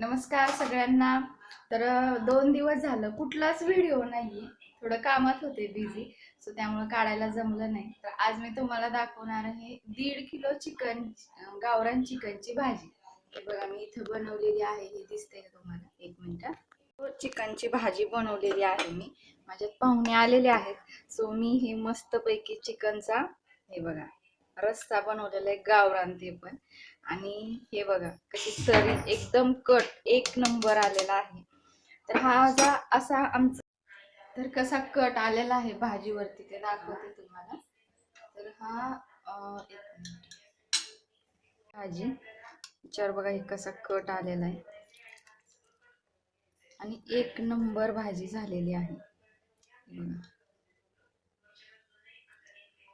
नमस्कार सगळ्यांना. तर दोन दिवस झालं. कुठलाच व्हिडिओ नाही थोडं कामात होते बिझी सो त्यामुळे काढायला जमलं नाही. तर आज मी तुम्हाला दाखवणार आहे दीड किलो चिकन गावरान चिकनची भाजी. हे बघा मी इथं बनवलेली आहे. हे दिसतंय तुम्हाला? एक मिनटं. चिकनची भाजी बनवलेली आहे मी. माझ्यात पाहुणे आलेले आहेत. सो मी हे मस्तपैकी चिकनचा हे बघा रस्सा बनवलेला आहे गावरान ते पण. आणि हे बघा कशी तरी एकदम कट एक नंबर आलेला आहे. तर हा माझा असा आमचा तर कसा कट आलेला आहे भाजीवरती ते दाखवते तुम्हाला. तर हा एक भाजी विचार बघा हे कसा कट आलेला आहे. आणि एक नंबर भाजी झालेली आहे.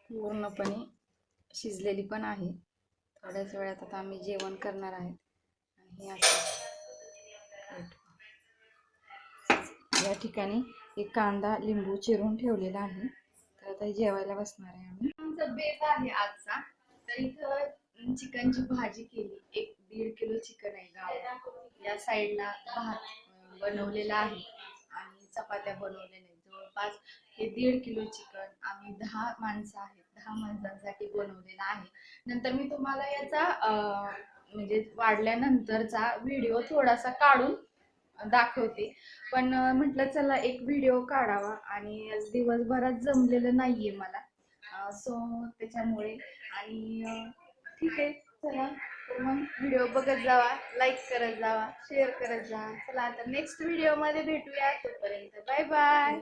पूर्णपणे शिजलेली पण आहे. थोड्याच वेळात आता आम्ही जेवण करणार आहेत. आणि असं या ठिकाणी एक कांदा लिंबू चिरून ठेवलेला आहे. तर आता जेवायला बसणार आहे आम्ही. आमचा बेत आहे आजचा. तर इथं चिकनची भाजी केली. एक दीड किलो चिकन आहे गाव या साईडला भात बनवलेला आहे. चपात्या बनवलेल्या आहेत जवळपास हे दीड किलो चिकन आम्ही दहा माणसं आहेत दहा माणसांसाठी बनवलेलं आहे. नंतर मी तुम्हाला याचा म्हणजे वाढल्यानंतरचा व्हिडिओ थोडासा काढून दाखवते. पण म्हटलं चला एक व्हिडिओ काढावा आणि आज दिवसभरात जमलेलं नाहीये मला. सो त्याच्यामुळे आणि ठीक आहे चला. तर मग व्हिडिओ बघत जावा लाईक करत जावा शेअर करत जा चला आता नेक्स्ट व्हिडिओमध्ये भेटूया. तोपर्यंत बाय बाय